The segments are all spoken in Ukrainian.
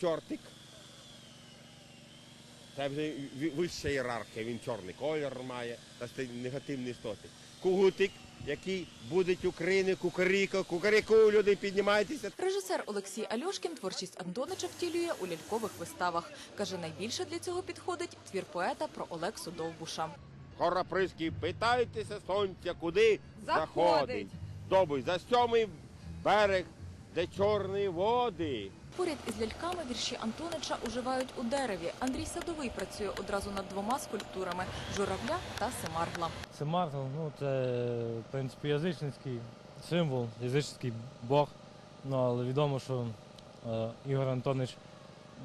чортик. Це вже вища ієрархія, він чорний колір має, та це негативні істоти. Кугутик, який буде України, кукаріка, кукаріку, люди піднімайтеся. Режисер Олексій Альошкін творчість Антонича втілює у лялькових виставах. Каже, найбільше для цього підходить твір поета про Олексу Довбуша. Хороприски, питайтеся сонця, куди Заходить. заходить. Добуй, за сьомий берег, де чорні води. Поряд із ляльками вірші Антонича уживають у дереві. Андрій Садовий працює одразу над двома скульптурами журавля та семаргла. Це ну це в принципі язичницький символ, язичницький Бог. Ну але відомо, що е, Ігор Антонич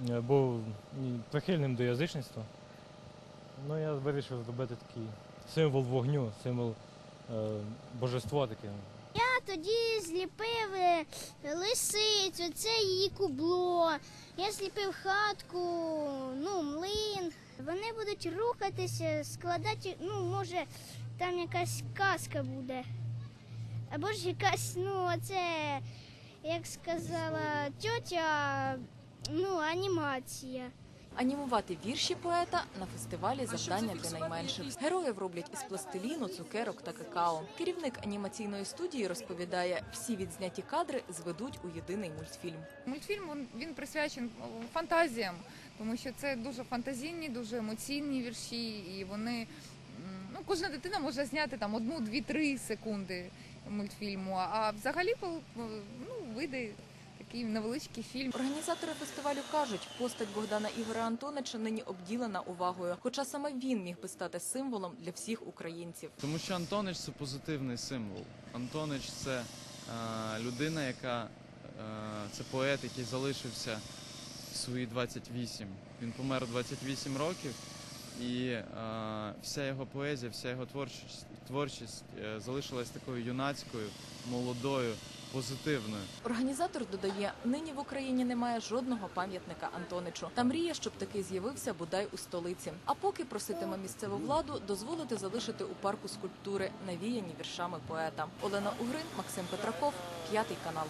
е, був прихильним до язичництва. Ну я вирішив зробити такий символ вогню, символ е, божество таке. Я тоді зліпив е, лисицю, це її кубло. Я сліпив хатку, ну, млин. Вони будуть рухатися, складати, ну, може, там якась казка буде. Або ж якась, ну, це, як сказала тьотя, ну, анімація. Анімувати вірші поета на фестивалі завдання для найменших. Героїв роблять із пластиліну, цукерок та какао. Керівник анімаційної студії розповідає, всі відзняті кадри зведуть у єдиний мультфільм. Мультфільм він, присвячений фантазіям, тому що це дуже фантазійні, дуже емоційні вірші, і вони ну кожна дитина може зняти там одну, дві, три секунди мультфільму. А взагалі ну, вийде такий невеличкий фільм. Організатори фестивалю кажуть, постать Богдана Ігоря Антонича нині обділена увагою, хоча саме він міг би стати символом для всіх українців. Тому що Антонич це позитивний символ. Антонич це е, людина, яка е, це поет, який залишився в свої 28. Він помер у 28 років, і е, вся його поезія, вся його творчість, творчість е, залишилась такою юнацькою, молодою, позитивною. Організатор додає, нині в Україні немає жодного пам'ятника Антоничу. Та мріє, щоб такий з'явився бодай у столиці. А поки проситиме місцеву владу дозволити залишити у парку скульптури, навіяні віршами поета. Олена Угрин, Максим Петраков, п'ятий канал.